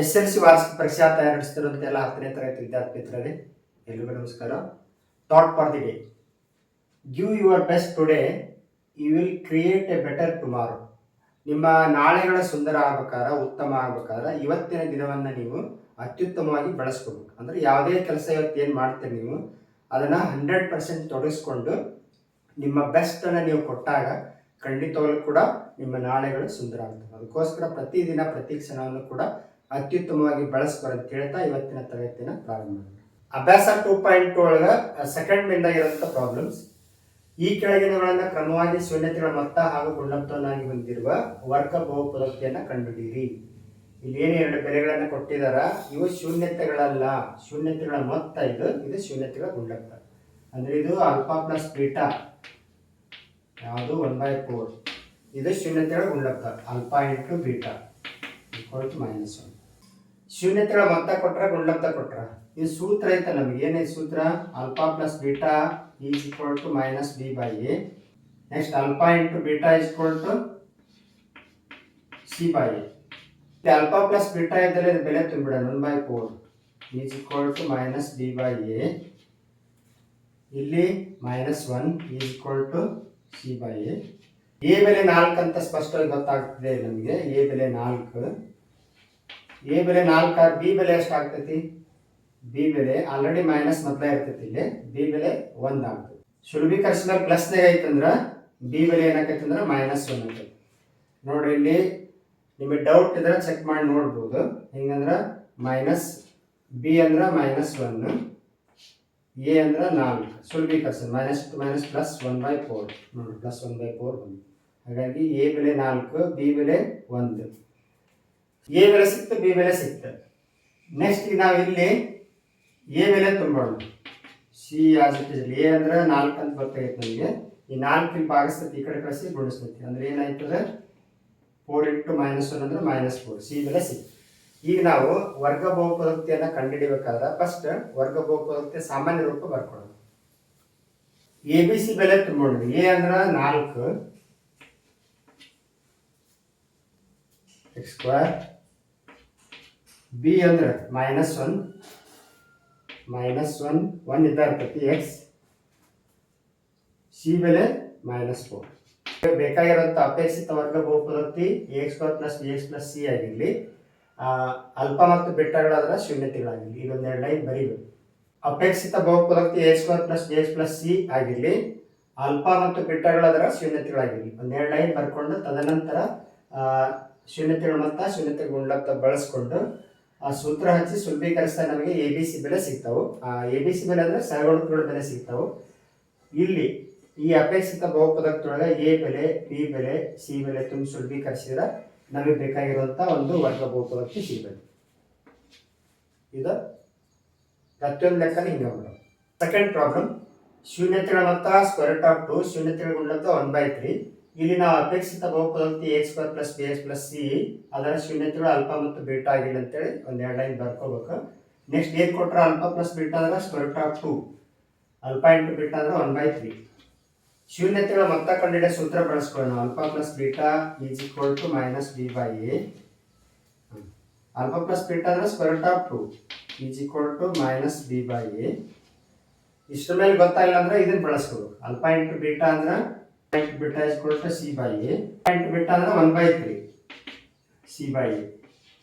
S L C ವಾರ್ಷಿಕ ಪರೀಕ್ಷಾ ತಯಾರಿಸ್ತಿರುವಂತೆಲ್ಲ ಹತ್ತನೇ ತರಗತಿ ವಿದ್ಯಾರ್ಥಿ ಮಿತ್ರರೇ ಎಲ್ರಿಗೂ ನಮಸ್ಕಾರ. Thought for the day give your best today you will create a better tomorrow ನಿಮ್ಮ ನಾಳೆಗಳ ಸುಂದರ ಆಗ್ಬೇಕಾದ್ರೆ ಉತ್ತಮ ಆಗ್ಬೇಕಾದ್ರೆ ಇವತ್ತಿನ ದಿನವನ್ನು ನೀವು ಅತ್ಯುತ್ತಮವಾಗಿ ಬಳಸ್ಕೋಬೇಕು. ಅಂದರೆ ಯಾವುದೇ ಕೆಲಸ ಇವತ್ತು ಏನು ಮಾಡ್ತೀರಿ ನೀವು, ಅದನ್ನು ಹಂಡ್ರೆಡ್ ಪರ್ಸೆಂಟ್ ತೊಡಗಿಸ್ಕೊಂಡು ನಿಮ್ಮ ಬೆಸ್ಟನ್ನು ನೀವು ಕೊಟ್ಟಾಗ ಖಂಡಿತವಾಗ್ಲೂ ಕೂಡ ನಿಮ್ಮ ನಾಳೆಗಳು ಸುಂದರ ಆಗ್ತವೆ. ಅದಕ್ಕೋಸ್ಕರ ಪ್ರತಿದಿನ, ಪ್ರತಿ ಕ್ಷಣವನ್ನು ಕೂಡ ಅತ್ಯುತ್ತಮವಾಗಿ ಬಳಸ್ಕೊಳ್ಳೋದು ಹೇಳ್ತಾ ಇವತ್ತಿನ ತರಗತಿನ ಪ್ರಾರಂಭ ಅಭ್ಯಾಸ ಟೂ ಪಾಯಿಂಟ್ ಒಳಗೆ ಸೆಕೆಂಡ್ ಮಿಂದಾಗಿರುವಂಥ ಪ್ರಾಬ್ಲಮ್ಸ್ ಈ ಕೆಳಗಿನಗಳನ್ನು ಕ್ರಮವಾಗಿ ಶೂನ್ಯತೆಗಳ ಮೊತ್ತ ಹಾಗೂ ಗುಣಮಟ್ಟವನ್ನಾಗಿ ಹೊಂದಿರುವ ವರ್ಗ ಬಹುಪದೋಕ್ತಿಯನ್ನು ಕಂಡುಹಿಡಿಯಿರಿ. ಇಲ್ಲಿ ಏನು ಎರಡು ಬೆಲೆಗಳನ್ನು ಕೊಟ್ಟಿದಾರ, ಇವು ಶೂನ್ಯತೆಗಳಲ್ಲ. ಶೂನ್ಯತೆಗಳ ಮೊತ್ತ ಇದು ಇದು ಶೂನ್ಯತೆಗಳ ಗುಣಲಬ್ಧ. ಅಂದ್ರೆ ಇದು ಅಲ್ಫಾ ಪ್ಲಸ್ ಬೀಟಾ ಯಾವುದು? ಒನ್ ಬೈ ಫೋರ್ ಇದು ಶೂನ್ಯತೆಗಳ ಗುಣಲಬ್ಧ. Alpha into beta to minus one ಶೂನ್ಯತೆಗಳ ಮೊತ್ತ ಕೊಟ್ರ ಗುಣಲಬ್ಧ ಕೊಟ್ರ. ಈ ಸೂತ್ರ ಐತೆ ನಮ್ಗೆ. ಏನೇ ಸೂತ್ರ? Alpha plus beta is equal to minus B by A. Next alpha into beta is equal to C by A. Alpha plus beta ಇದ್ದಲ್ಲಿ ಇದು ಬೆಲೆ ತುಂಬಿಡೋಣ. One by four is equal to minus B by A. ಇಲ್ಲಿ minus one is equal to C by A. A ಬೆಲೆ ನಾಲ್ಕು ಅಂತ ಸ್ಪಷ್ಟವಾಗಿ ಗೊತ್ತಾಗ್ತಿದೆ ನಮಗೆ. ಎ ಬೆಲೆ ನಾಲ್ಕು. ಎ ಬೆಲೆ ನಾಲ್ಕು ಬಿ ಬೆಲೆ ಎಷ್ಟು ಆಗ್ತೈತಿ? ಬಿ ಬೆಲೆ ಆಲ್ರೆಡಿ ಮೈನಸ್ ಮೊದಲೇ ಇರ್ತೈತಿ ಇಲ್ಲಿ. ಬಿ ಬೆಲೆ ಒಂದು ಆಗ್ತದೆ ಸುಲಭೀಕರಿಸಿದ ಪ್ಲಸ್ನಾಗ ಐತಂದ್ರೆ ಬಿ ಬೆಲೆ ಏನಾಕೈತಿ ಅಂದ್ರೆ ಮೈನಸ್ ಒನ್ ಆಗ್ತೈತಿ. ನೋಡ್ರಿ ಇಲ್ಲಿ ನಿಮಗೆ ಡೌಟ್ ಇದ್ರೆ ಚೆಕ್ ಮಾಡಿ ನೋಡ್ಬೋದು. ಹಿಂಗಂದ್ರೆ ಮೈನಸ್ ಬಿ ಅಂದ್ರೆ ಮೈನಸ್ ಒನ್ ಎ ಅಂದ್ರೆ ನಾಲ್ಕು. ಸುಲಭೀಕರಿಸಿದ minus minus plus one by four ನೋಡಿ ಪ್ಲಸ್ ಒನ್ ಬೈ ಫೋರ್ ಬಂದು ಹಾಗಾಗಿ ಎ ಬೆಲೆ ನಾಲ್ಕು ಬಿ ಬೆಲೆ ಒಂದು. ಎ ಬೆಲೆ ಸಿಕ್ತು, ಬಿ ಬೆಲೆ ಸಿಕ್ತು. ನೆಕ್ಸ್ಟ್ ನಾವು ಇಲ್ಲಿ ಎ ಬೆಲೆ ತುಂಬೋಣ ಸಿ ಆಸಿಟಿಸಲ್ ಎ ಅಂದ್ರೆ ನಾಲ್ಕು ಅಂತ ಗೊತ್ತಾಗೈತೆ ನಮಗೆ. ಈ ನಾಲ್ಕು ಭಾಗಿಸ್ತೈತಿ ಈ ಕಡೆ ಕಳಿಸಿ ಗುಣಿಸ್ತೈತಿ ಅಂದ್ರೆ ಏನಾಯ್ತದೆ? ಫೋರ್ ಇಂಟು ಮೈನಸ್ ಒನ್ ಅಂದ್ರೆ ಮೈನಸ್ ಫೋರ್ ಸಿ ಬೆಲೆ ಸಿಕ್ತು. ಈಗ ನಾವು ವರ್ಗ ಬಹುಪದೋಕ್ತಿಯನ್ನು ಕಂಡುಹಿಡಿಬೇಕಾದ್ರೆ ಫಸ್ಟ್ ವರ್ಗ ಬಹುಪದೋಕ್ತಿ ಸಾಮಾನ್ಯ ರೂಪ ಬರ್ಕೊಳ್ಳೋಣ ಎ ಬಿ ಸಿ ಬೆಲೆ ತುಂಬೋಣ ಎ ಅಂದ್ರೆ ನಾಲ್ಕು. ಎಕ್ಸ್ ಸ್ಕ್ವೇರ್ ಬಿ ಅಂದ್ರೆ minus one minus one one ಇದ್ದ ಇರ್ತೈತಿ ಎಕ್ಸ್ ಸಿ ಬೆಲೆ ಮೈನಸ್ ಫೋರ್ ಬೇಕಾಗಿರೋಂಥ ಅಪೇಕ್ಷಿತ ವರ್ಗ ಬಹುಪದೋಕ್ತಿ a x square plus b x plus c ಆಗಿರಲಿ ಅಲ್ಪ ಮತ್ತು ಬೆಟ್ಟಗಳಾದ್ರೆ ಶೂನ್ಯತೆಗಳಾಗಿರಲಿ ಇದೊಂದೆರಡು ಲೈನ್ ಬರೀಬೇಕು. ಅಪೇಕ್ಷಿತ ಬಹುಪದೋಕ್ತಿ A square plus B x plus C ಆಗಿರಲಿ, ಅಲ್ಪ ಮತ್ತು ಬೆಟ್ಟಗಳಾದ್ರೆ ಶೂನ್ಯತೆಗಳಾಗಿರಲಿ ಒಂದೆರಡು ಲೈನ್ ಬರ್ಕೊಂಡು ತದನಂತರ ಶೂನ್ಯತೆಗಳ ಮೊತ್ತ ಶೂನ್ಯತೆ ಗುಣಲಬ್ಧ ಬಳಸ್ಕೊಂಡು ಸೂತ್ರ ಹಚ್ಚಿ ಸುಲಭೀಕರಿಸ್ತಾ ನಮಗೆ ಎ ಬಿ ಸಿ ಬೆಲೆ ಸಿಗ್ತಾವು. ಎ ಬಿ ಸಿ ಬೆಲೆ ಅಂದರೆ ಸಹಗುಣಕಗಳ ಬೆಲೆ ಸಿಗ್ತಾವೆ. ಇಲ್ಲಿ ಈ ಅಪೇಕ್ಷಿತ ಬಹುಪದಕ್ತೊಳಗೆ ಎ ಬೆಲೆ ಬಿ ಬೆಲೆ ಸಿ ಬೆಲೆ ತುಂಬಿ ಸುಲಭೀಕರಿಸಿದ್ರೆ ನಮಗೆ ಬೇಕಾಗಿರುವಂಥ ಒಂದು ವರ್ಗ ಬಹುಪದಕ್ಕೆ ಸಿಗಬೇಕು ಇದು ಪ್ರತಿಯೊಂದು ಲೆಕ್ಕ ಹಿಂಗೆ ಮಾಡೋದು ಸೆಕೆಂಡ್ ಪ್ರಾಬ್ಲಮ್ ಶೂನ್ಯತೆಗಳ ಮೊತ್ತ ಸ್ಕ್ವೇರ್ ಟಾಪ್ ಟು ಶೂನ್ಯತೆಗಳ ಗುಣಲಬ್ಧ ಒನ್ ಬೈ ತ್ರೀ ಇಲ್ಲಿ ನಾವು ಅಪೇಕ್ಷಿತ ಬಹುಪದೋಕ್ತಿ A square plus B x plus C ಅದರ ಶೂನ್ಯತೆಗಳು ಅಲ್ಪ ಮತ್ತು ಬೀಟಾ ಆಗಿಲ್ಲ ಅಂತೇಳಿ ಒಂದು ಎರಡು ಲೈನ್ ಬರ್ಕೋಬೇಕು. ನೆಕ್ಸ್ಟ್ ಏನು ಕೊಟ್ಟರೆ ಅಲ್ಪ ಪ್ಲಸ್ ಬೀಟಾ ಅಂದ್ರೆ square of two alpha into beta ಅಂದ್ರೆ ಒನ್ ಬೈ ತ್ರೀ ಶೂನ್ಯತೆಗಳ ಮೊತ್ತ ಕಂಡಿಡಿಯೋ ಸೂತ್ರ ಬಳಸ್ಕೊಳ್ಳೋಣ. Alpha plus beta is equal to minus B by A alpha plus beta ಅಂದ್ರೆ square of two is equal to minus B by A ಇಷ್ಟರ ಮೇಲೆ ಗೊತ್ತಾಗಿಲ್ಲ ಅಂದ್ರೆ ಇದನ್ನ ಬಳಸ್ಕೋಬೇಕು. ಅಲ್ಪ ಇಂಟು ಬೀಟಾ ಅಂದ್ರೆ beta is to C by A into beta ಅಂದ್ರೆ one by three C by A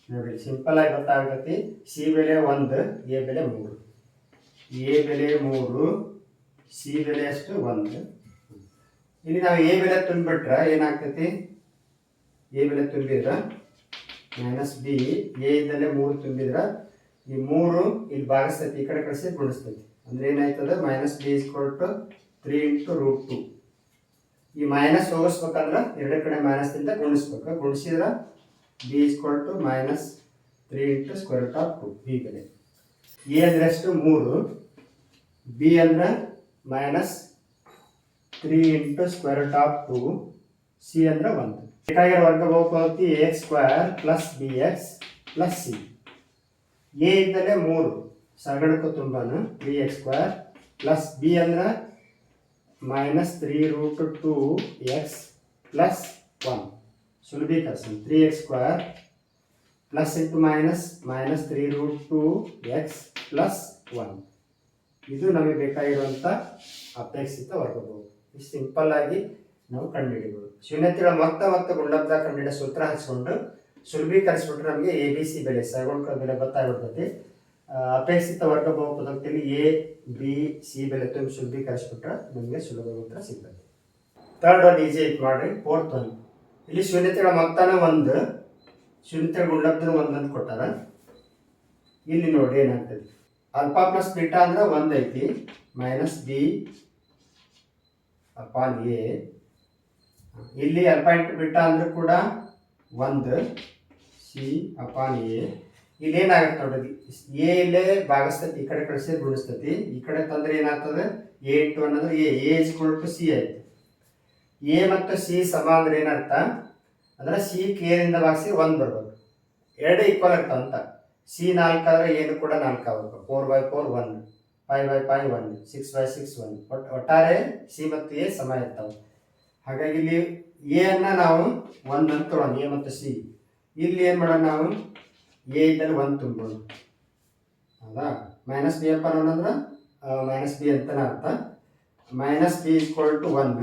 ನೋಡಿ ಸಿಂಪಲ್ ಆಗಿ ಗೊತ್ತಾಗತ್ತೆ. ಸಿ ಬೆಲೆ ಒಂದು ಎ ಬೆಲೆ ಮೂರು. ಎ ಬೆಲೆ ಮೂರು ಸಿ ಬೆಲೆ ಅಷ್ಟು ಒಂದು. ಇಲ್ಲಿ ನಾವು ಎ ಬೆಲೆ ತುಂಬಿಟ್ರೆ ಏನಾಗ್ತೈತಿ? ಎ ಬೆಲೆ ತುಂಬಿದ್ರೆ ಮೈನಸ್ ಬಿ ಎ ಇದ್ದಲ್ಲೇ ಮೂರು ತುಂಬಿದ್ರೆ ಈ ಮೂರು ಇಲ್ಲಿ ಭಾಗಿಸ್ತೈತಿ ಈ ಕಡೆ ಕಳಿಸಿ ಗುಣಿಸ್ತೈತಿ. ಅಂದ್ರೆ ಏನಾಯ್ತದ? ಮೈನಸ್ ಬಿ ಇಸ್ ಕೊಟ್ಟು ತ್ರೀ ಇಂಟು ರೂಟ್ ಟು ಈ ಮೈನಸ್ ಹೋಗಿಸ್ಬೇಕಂದ್ರೆ ಎರಡು ಕಡೆ ಮೈನಸ್ದಿಂದ ಗುಣಿಸ್ಬೇಕು. ಗುಣಿಸಿದ್ರೆ B is to minus three into square root of two B ಬೆಲೆ ಎ ಅಂದ್ರೆ ಎಷ್ಟು? ಮೂರು. ಬಿ ಅಂದ್ರೆ minus three into square root of two C ಅಂದ್ರೆ ಒಂದು. ಬೇಕಾಗಿರೋ ವರ್ಗ ಬಹುಪಾವತಿ A x square plus B x plus C A ಇದ್ದಲ್ಲೇ ಮೂರು. ಸಗಣಕ್ಕೂ ತುಂಬಾನು B x square plus B ಅಂದ್ರೆ minus three root two x plus one ಸುಲಭೀಕರಿಸೋಣ. Three x square plus into minus minus three root two x plus one ಇದು ನಮಗೆ ಬೇಕಾಗಿರುವಂಥ ಅಪೇಕ್ಷಿತ ವರ್ಗಬಹುದು ಇಷ್ಟು simple ಆಗಿ ನಾವು ಕಂಡುಹಿಡಿಬೋದು. ಶೂನ್ಯತೆಗಳ ಮೊತ್ತ ಮತ್ತು ಗುಂಡಬ್ದ ಕಂಡುಹಿಡಿಯೋ ಸೂತ್ರ ಹಚ್ಕೊಂಡು ಸುಲಭೀಕರಿಸ್ಬಿಟ್ರೆ ನಮಗೆ ಎ ಬಿ ಸಿ ಬೆಲೆ ಸೈಗೊಂಡ್ರ ಬೆಲೆ ಗೊತ್ತಾಗಿಬಿಡ್ತೈತಿ ಅಪೇಕ್ಷಿತ ವರ್ಗ ಬಹುಪದದಲ್ಲಿ ಎ ಬಿ ಸಿ ಬೆಲೆ ತುಂಬ ಶುದ್ಧೀಕರಿಸಿಬಿಟ್ರೆ ನಮಗೆ ಸುಲಭ ಉತ್ತರ ಸಿಗ್ತದೆ. ತರ್ಡ್ ಒನ್ ಈಸಿ ಐತೆ ಮಾಡ್ರಿ. ಫೋರ್ತ್ ಒನ್ ಇಲ್ಲಿ ಶೂನ್ಯತೆಗಳ ಮೊತ್ತನ ಒಂದು, ಶೂನ್ಯತೆಗಳ ಗುಂಡಬ್ದನ ಒಂದು ಅಂತ ಕೊಟ್ಟಾರ. ಇಲ್ಲಿ ನೋಡಿ ಏನಾಗ್ತದೆ. ಅಲ್ಫಾ ಪ್ಲಸ್ ಬೀಟಾ ಅಂದ್ರೆ ಒಂದು ಐತಿ. ಮೈನಸ್ ಬಿ ಅಪಾನ್ ಎ ಇಲ್ಲಿ ಅಲ್ಫಾ ಇಂಟು ಬೀಟಾ ಅಂದ್ರೆ ಕೂಡ ಒಂದು ಸಿ ಅಪಾನ್ ಎ ಇಲ್ಲಿ ಏನಾಗತ್ತೆ ನೋಡ್ರಿ ಎ ಇಲ್ಲೇ ಭಾಗಿಸ್ತೈತಿ ಈ ಕಡೆ ಕಳಿಸಿ ಗುಣಿಸ್ತತಿ. ಈ ಕಡೆ ತಂದ್ರೆ ಏನಾಗ್ತದೆ? ಎ ಟು ಅನ್ನೋದು ಎ ಎ ಟು ಸಿ ಆಯ್ತು. ಎ ಮತ್ತು ಸಿ ಸಮ ಅಂದ್ರೆ ಏನರ್ಥ ಅಂದ್ರೆ ಸಿ ಕೇರಿಂದ ಭಾಗಿಸಿ ಒಂದು ಬರ್ಬೇಕು. ಎರಡು ಈಕ್ವಲ್ ಆಗ್ತಾವ ಅಂತ. ಸಿ ನಾಲ್ಕು ಆದ್ರೆ ಏನು ಕೂಡ ನಾಲ್ಕು ಆಗ್ಬೇಕು. Four by four one five by five one six by six one ಒಟ್, ಒಟ್ಟಾರೆ ಸಿ ಮತ್ತು ಎ ಸಮ ಇರ್ತಾವೆ. ಹಾಗಾಗಿ ಇಲ್ಲಿ ಎ ಅನ್ನ ನಾವು ಒಂದು ಅಂತ ಎ ಮತ್ತು ಸಿ ಇಲ್ಲಿ ಏನು ಮಾಡೋಣ ನಾವು? ಎ ಇದ್ದಲ್ಲಿ ಒಂದು ತುಂಬೋದು. ಹೌದಾ? ಮೈನಸ್ ಬಿ ಅಪ್ಪ ನೋಡಂದ್ರೆ ಮೈನಸ್ ಬಿ ಅಂತನೇ ಅರ್ಥ. Minus B equal to one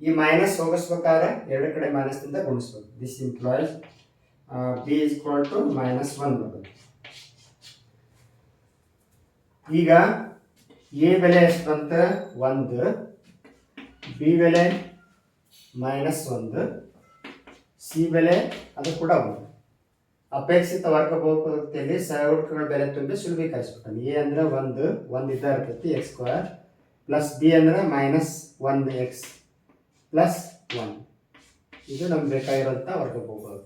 ಈ ಮೈನಸ್ ಹೋಗಿಸ್ಬೇಕಾದ್ರೆ ಎರಡು ಕಡೆ ಮೈನಸ್ನಿಂದ ಗುಣಿಸ್ಬೇಕು this implies B equal to minus one ಬರ್ತದೆ ಈಗ ಎ ಬೆಲೆ ಎಷ್ಟು ಅಂತ ಒಂದು. ಬಿ ಬೆಲೆ ಮೈನಸ್ ಒಂದು. ಸಿ ಬೆಲೆ ಅದು ಕೂಡ ಒಂದು. ಅಪೇಕ್ಷಿತ ವರ್ಗ ಬಹುಪದದಲ್ಲಿ ಸಹಗುಣಕಗಳ ಬೆಲೆ ತುಂಬಿ ಸುಲಭೀಕರಿಸ್ಬಿಟ್ಟು ಎ ಅಂದ್ರೆ ಒಂದು ಒಂದು ಇದ್ದ ಇರ್ತೈತಿ, ಎಕ್ಸ್ ಸ್ಕ್ವೇರ್, ಪ್ಲಸ್ ಬಿ ಅಂದ್ರೆ minus one x, plus one. ಇದು ನಮ್ಗೆ ಬೇಕಾಗಿರೋಂಥ ವರ್ಗ ಬಹುಪದ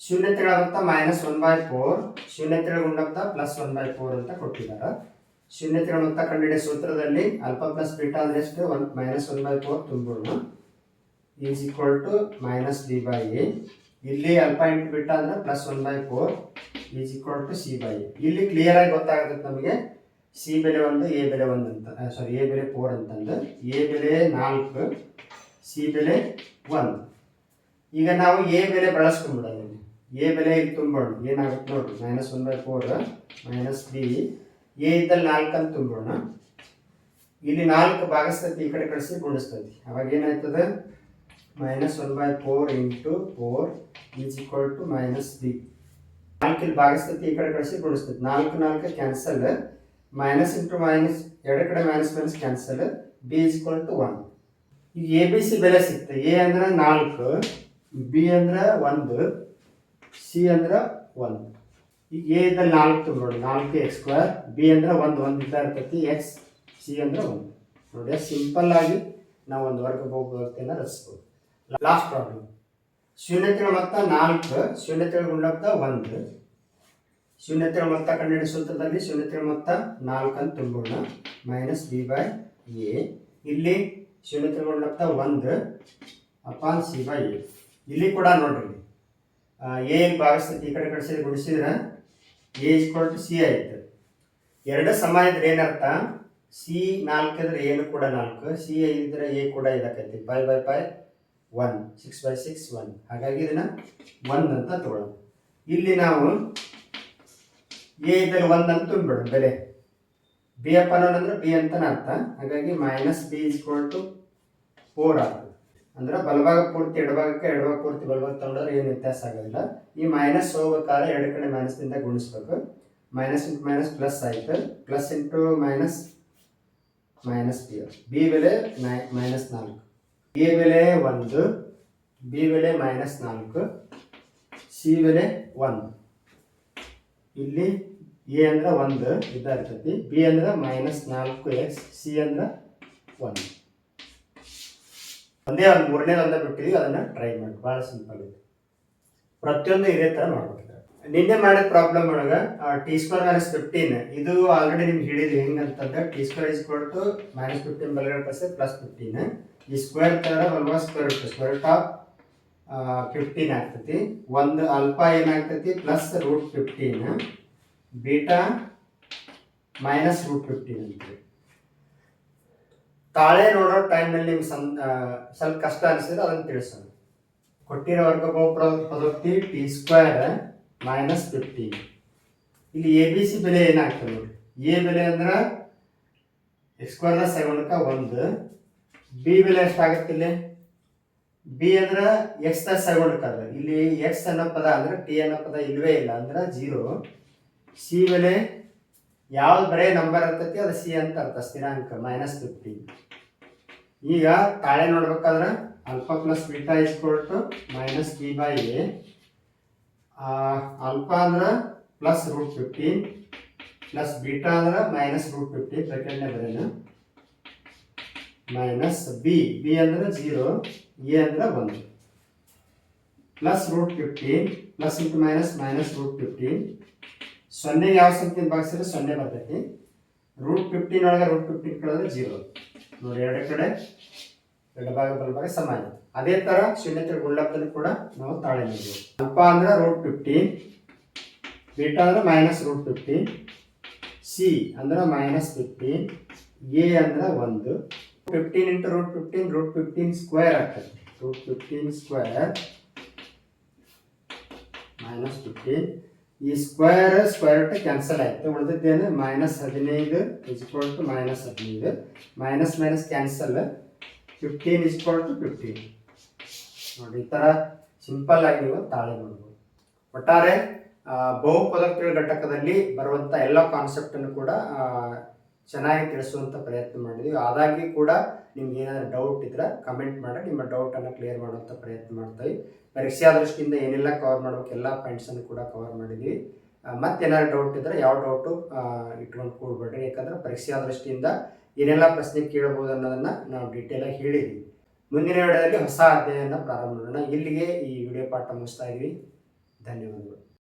ಶೂನ್ಯತೆಗಳಾದಂಥ ಮೈನಸ್ ಒನ್ ಬೈ ಫೋರ್, ಶೂನ್ಯತೆಗಳ ಗುಂಡಂತ ಪ್ಲಸ್ ಒನ್ ಬೈ ಫೋರ್ ಅಂತ ಕೊಟ್ಟಿದ್ದಾರೆ. ಶೂನ್ಯತೆಗಳ ಮೊತ್ತ ಕಂಡಿಡಿಯ ಸೂತ್ರದಲ್ಲಿ ಅಲ್ಪ ಪ್ಲಸ್ ಬೀಟಾ ಅಂದ್ರೆ ಎಷ್ಟು? One minus one by four ತುಂಬೋಣ is equal to minus B by A. ಇಲ್ಲಿ ಅಲ್ಪ ಇಂಟು ಬಿಟ್ಟ ಅಂದ್ರೆ plus one by four is equal to C by ಇಲ್ಲಿ ಕ್ಲಿಯರ್ ಆಗಿ ಗೊತ್ತಾಗುತ್ತೆ ನಮಗೆ. ಸಿ ಬೆಲೆ ಒಂದು ಎ ಬೆಲೆ ಒಂದು ಅಂತ. ಸಾರಿ ಎ ಬೆಲೆ ಫೋರ್ ಅಂತಂದು. ಎ ಬೆಲೆ ನಾಲ್ಕು ಸಿ ಬೆಲೆ ಒಂದು ಈಗ ನಾವು ಎ ಬೆಲೆ ಬಳಸ್ಕೊಂಡ್ಬಿಡೋದು. ಎ ಬೆಲೆ ಇಲ್ಲಿ ತುಂಬೋಣ. ಏನಾಗುತ್ತೆ ನೋಡ್ರಿ minus one by four minus B A ಇದ್ದಲ್ಲಿ ನಾಲ್ಕು ಅಂತ ತುಂಬೋಣ. ಇಲ್ಲಿ ನಾಲ್ಕು ಭಾಗಿಸ್ತೈತಿ ಈ ಕಡೆ ಕಳಿಸಿ ಗುಣಿಸ್ತೈತಿ. ಅವಾಗ ಏನಾಯ್ತದೆ? Minus one by four into four is equal to minus B ನಾಲ್ಕು ಇಲ್ಲಿ ಭಾಗಿಸ್ತೈತಿ ಈ ಕಡೆ ಕಳಿಸಿ ಗುಣಿಸ್ತೈತಿ ನಾಲ್ಕು ನಾಲ್ಕು ಕ್ಯಾನ್ಸಲ್ ಮೈನಸ್ ಇಂಟು ಮೈನಸ್ ಎರಡು ಕಡೆ minus minus cancel B is equal to one ಈಗ ಎ ಬಿ ಸಿ ಬೆಲೆ ಸಿಕ್ತೆ. ಎ ಅಂದ್ರೆ ನಾಲ್ಕು ಬಿ ಅಂದ್ರೆ ಒಂದು ಸಿ ಅಂದ್ರೆ ಒಂದು. ಈಗ ಎ ಇದ್ದಲ್ಲಿ ನಾಲ್ಕು ನೋಡಿ. ನಾಲ್ಕು ಎಕ್ಸ್ ಸ್ಕ್ವೇರ್ ಬಿ ಅಂದ್ರೆ ಒಂದು ಒಂದು ಇದ್ದ ಇರ್ತೈತಿ. ಎಕ್ಸ್ ಸಿ ಅಂದ್ರೆ ಒಂದು. ನೋಡಿ ಸಿಂಪಲ್ ಆಗಿ ನಾವು ಒಂದು ವರ್ಗ ಬಹುಪದತೆಯನ್ನು ರಚಿಸ್ಬೋದು. ಲಾಸ್ಟ್ ಪ್ರಾಬ್ಲಮ್ ಶೂನ್ಯತೆಗಳ ಮೊತ್ತ ನಾಲ್ಕು ಶೂನ್ಯತೆಗಳ ಗುಣಲಬ್ಧ ಒಂದು. ಶೂನ್ಯತೆಗಳ ಮೊತ್ತ ಕಂಡುಹಿಡಿದ ಸೂತ್ರದಲ್ಲಿ ಶೂನ್ಯತೆಗಳ ಮೊತ್ತ ನಾಲ್ಕು ಅಂತ ತುಂಬೋಣ. ಮೈನಸ್ ಬಿ ಬೈ ಎ ಇಲ್ಲಿ ಶೂನ್ಯತೆಗಳ ಗುಣಲಬ್ಧ ಒಂದು ಅಪಾನ್ ಸಿ ಬೈ ಎ ಇಲ್ಲಿ ಕೂಡ ನೋಡ್ರಿ. ಎ ಭಾಗಿಸ್ತೈತಿ ಈ ಕಡೆ ಕಡೆ ಗುಣಿಸಿದ್ರೆ ಎ ಇಸ್ಕೊಳ್ ಸಿ ಆಯ್ತು. ಎರಡು ಸಮ ಇದ್ರೆ ಏನರ್ಥ? ಸಿ ನಾಲ್ಕು ಇದ್ರೆ ಏನು ಕೂಡ ನಾಲ್ಕು ಸಿ ಐದಿದ್ರೆ ಎ ಕೂಡ ಇದಕ್ಕೈತಿ by by five one six by six one ಹಾಗಾಗಿ ಇದನ್ನ ಒನ್ ಅಂತ ತಗೊಳ್ಳೋಣ ಇಲ್ಲಿ ನಾವು ಎ ಇದ್ದಲ್ಲಿ ಒಂದು ಅಂತ ತುಂಬಿಡೋಣ ಬೆಲೆ. ಬಿ ಅಪ್ ಅನ್ನೋದಂದ್ರೆ ಬಿ ಅಂತನ ಅರ್ಥ. ಹಾಗಾಗಿ minus B is equal to four ಆಗ್ತದೆ. ಅಂದ್ರೆ ಬಲಭಾಗ ಪೂರ್ತಿ, ಎಡಭಾಗಕ್ಕೆ ಎಡಭಾಗ ಪೂರ್ತಿ ಬಲಭಾಗ ತಗೊಂಡ್ರೆ ಏನು ವ್ಯತ್ಯಾಸ ಆಗೋದಿಲ್ಲ ಈ ಮೈನಸ್ ಹೋಗ್ಬೇಕಾದ್ರೆ ಎರಡು ಕಡೆ ಮೈನಸ್ನಿಂದ ಗುಣಿಸ್ಬೇಕು. ಮೈನಸ್ ಇಂಟು ಮೈನಸ್ ಪ್ಲಸ್ ಆಯ್ತು. Plus into minus minus B B ಬೆಲೆ ಮೈನಸ್ ನಾಲ್ಕು. ಎ ಬೆಲೆ ಒಂದು ಬಿ ಬೆಲೆ ಮೈನಸ್ ನಾಲ್ಕು ಸಿ ಬೆಲೆ ಒಂದು ಇಲ್ಲಿ ಎ ಅಂದ್ರೆ ಒಂದು ಇರ್ತೈತಿ ಬಿ ಅಂದ್ರೆ ಮೈನಸ್ ನಾಲ್ಕು ಎಕ್ಸ್ ಸಿ ಅಂದ್ರೆ ಒಂದು ಒಂದೇ ಒಂದು, ಮೂರನೇ ಅಂದ ಬಿಟ್ಟಿದ್ವಿ ಅದನ್ನ ಟ್ರೈ ಮಾಡಿ. ಭಾಳ ಸಿಂಪಲ್ ಇದೆ. ಪ್ರತಿಯೊಂದು ಇದೇ ಥರ ಮಾಡ್ಬೇಕು ನಿನ್ನೆ ಮಾಡಿದ ಪ್ರಾಬ್ಲಮ್ ಒಳಗೆ ಟಿ ಸ್ಕ್ವೇರ್ ಮೈನಸ್ ಫಿಫ್ಟೀನ್ ಇದು ಆಲ್ರೆಡಿ ನಿಮ್ಗೆ ಹೇಳಿದ್ವಿ ಹೆಂಗಂತಂದ್ರೆ ಟಿ ಸ್ಕ್ವೇರ್ ಇಸ್ ಕೊಟ್ಟು ಮೈನಸ್ ಫಿಫ್ಟೀನ್ ಬಲಗಡೆ ಪ್ಲಸ್ ಫಿಫ್ಟೀನ್ ಈ square ಬಲ್ವಾ square square root of fifteen ಆಗ್ತೈತಿ. ಒಂದು ಅಲ್ಪ ಏನಾಗ್ತೈತಿ? Plus root fifteen beta minus root fifteen ಅಂತೇಳಿ ತಾಳೆ ನೋಡೋ ಟೈಮ್ನಲ್ಲಿ ನಿಮ್ಗೆ ಸಂ ಸ್ವಲ್ಪ ಕಷ್ಟ ಅನಿಸಿದ್ರೆ ಅದನ್ನು ತಿಳಿಸೋಣ. ಕೊಟ್ಟಿರೋ ವರ್ಗ ಬಹುಪದ ಪದೋಕ್ತಿ ಟಿ ಸ್ಕ್ವೇರ್ ಮೈನಸ್ ಫಿಫ್ಟೀನ್ ಇಲ್ಲಿ ಎ ಬಿ ಸಿ ಬೆಲೆ ಏನಾಗ್ತದೆ ನೋಡಿ. ಎ ಬೆಲೆ ಅಂದ್ರೆ ಎಕ್ಸ್ ಸ್ಕ್ವೇರ್ ಸೆವೆನ್ಕ ಒಂದು ಬಿ ಬೆಲೆ ಎಷ್ಟಾಗುತ್ತೆ ಇಲ್ಲಿ? ಬಿ ಅಂದ್ರೆ ಎಕ್ಸ್ ಎಸ್ ತಗೊಂಡಿರ್ತಾರೆ ಇಲ್ಲಿ ಎಕ್ಸ್ ಅನ್ನೋ ಪದ ಅಂದ್ರೆ ಟಿ ಅನ್ನೋ ಪದ ಇಲ್ವೇ ಇಲ್ಲ ಅಂದ್ರೆ ಜೀರೋ ಸಿ ಬೆಲೆ ಯಾವ್ದು ಬರೇ ನಂಬರ್ ಇರ್ತೈತಿ ಅದು ಸಿ ಅಂತ ಅರ್ಥ, ಸ್ಥಿರಾಂಕ ಮೈನಸ್ ಫಿಫ್ಟಿ ಈಗ ತಾಳೆ ನೋಡ್ಬೇಕಾದ್ರೆ alpha plus beta is equal to minus B by A alpha ಅಂದ್ರೆ plus root fifteen plus beta ಅಂದ್ರೆ ಮೈನಸ್ ರೂಟ್ ಫಿಫ್ಟೀನ್ ಸೆಕೆಂಡ್ನೇ ಬರೇನು? ಮೈನಸ್ ಬಿ ಬಿ ಅಂದ್ರೆ ಜೀರೋ ಎ ಅಂದ್ರೆ ಒಂದು plus root fifteen plus into minus minus root fifteen ಸೊನ್ನೆಗೆ ಯಾವ ಸಂಖ್ಯೆ ಭಾಗಿಸಿದ್ರೆ ಸೊನ್ನೆ ಬರ್ತೈತಿ? ರೂಟ್ ಫಿಫ್ಟೀನ್ ಒಳಗೆ ರೂಟ್ ಫಿಫ್ಟೀನ್ ಕಳೆದ್ರೆ ಜೀರೋ ನೋಡಿ ಎರಡು ಕಡೆ ಎಡಭಾಗ ಬಲಭಾಗ ಸಮಾನ ಅದೇ ತರ ಶೂನ್ಯತೆ ಗುಳ್ಳಪ್ಪದಲ್ಲಿ ಕೂಡ ನಾವು ತಾಳೆ ನೀಡಬೇಕು ಅಲ್ಪ ಅಂದ್ರೆ ರೂಟ್ ಫಿಫ್ಟೀನ್ ಬೀಟಾ ಅಂದ್ರೆ ಮೈನಸ್ ರೂಟ್ ಫಿಫ್ಟೀನ್ ಸಿ ಅಂದ್ರೆ ಮೈನಸ್ ಫಿಫ್ಟೀನ್ ಎ ಅಂದ್ರೆ ಒಂದು. Fifteen into root fifteen root fifteen square ಆಗ್ತದೆ root fifteen square minus fifteen ಈ ಸ್ಕ್ವೇರ್ ಸ್ಕ್ವೇರ್ ರೂಟ್ ಕ್ಯಾನ್ಸಲ್ ಆಯಿತು ಉಳಿದಿದ್ದೇನು ಮೈನಸ್ ಹದಿನೈದು ಇಸ್ಕ್ವಲ್ ಟು ಮೈನಸ್ ಹದಿನೈದು minus minus cancel fifteen is equal to fifteen ನೋಡಿ, ಈ ಥರ ಸಿಂಪಲ್ ಆಗಿ ನೀವು ತಾಳೆ ನೋಡ್ಬೋದು. ಒಟ್ಟಾರೆ ಬಹುಪದೋಕ್ತಿಗಳ ಘಟಕದಲ್ಲಿ ಬರುವಂಥ ಎಲ್ಲ ಕಾನ್ಸೆಪ್ಟನ್ನು ಕೂಡ ಚೆನ್ನಾಗಿ ತಿಳಿಸುವಂಥ ಪ್ರಯತ್ನ ಮಾಡಿದ್ವಿ. ಅದಾಗಿ ಕೂಡ ನಿಮ್ಗೆ ಏನಾದರೂ ಡೌಟ್ ಇದ್ರೆ ಕಮೆಂಟ್ ಮಾಡಿ, ನಿಮ್ಮ ಡೌಟನ್ನು ಕ್ಲಿಯರ್ ಮಾಡುವಂಥ ಪ್ರಯತ್ನ ಮಾಡ್ತೀವಿ. ಪರೀಕ್ಷಾ ದೃಷ್ಟಿಯಿಂದ ಏನೆಲ್ಲ ಕವರ್ ಮಾಡಬೇಕು, ಎಲ್ಲ ಪಾಯಿಂಟ್ಸನ್ನು ಕೂಡ ಕವರ್ ಮಾಡಿದ್ವಿ. ಮತ್ತೆ ಮತ್ತೇನಾದ್ರು ಡೌಟ್ ಇದ್ರೆ ಯಾವ ಡೌಟು ಇಟ್ಕೊಂಡು ಕೂಡ್ಬೇಡ್ರಿ. ಯಾಕಂದ್ರೆ ಪರೀಕ್ಷಾ ದೃಷ್ಟಿಯಿಂದ ಏನೆಲ್ಲ ಪ್ರಶ್ನೆ ಕೇಳ್ಬೋದು ಅನ್ನೋದನ್ನು ನಾವು ಡೀಟೇಲಾಗಿ ಹೇಳಿದ್ವಿ. ಮುಂದಿನ ವಿಡಿಯೋದಲ್ಲಿ ಹೊಸ ಅಧ್ಯಯನ ಪ್ರಾರಂಭ ಮಾಡೋಣ. ಇಲ್ಲಿಗೆ ಈ ವಿಡಿಯೋ ಪಾಠ ಮುಗಿಸ್ತಾ ಇದ್ವಿ. ಧನ್ಯವಾದಗಳು.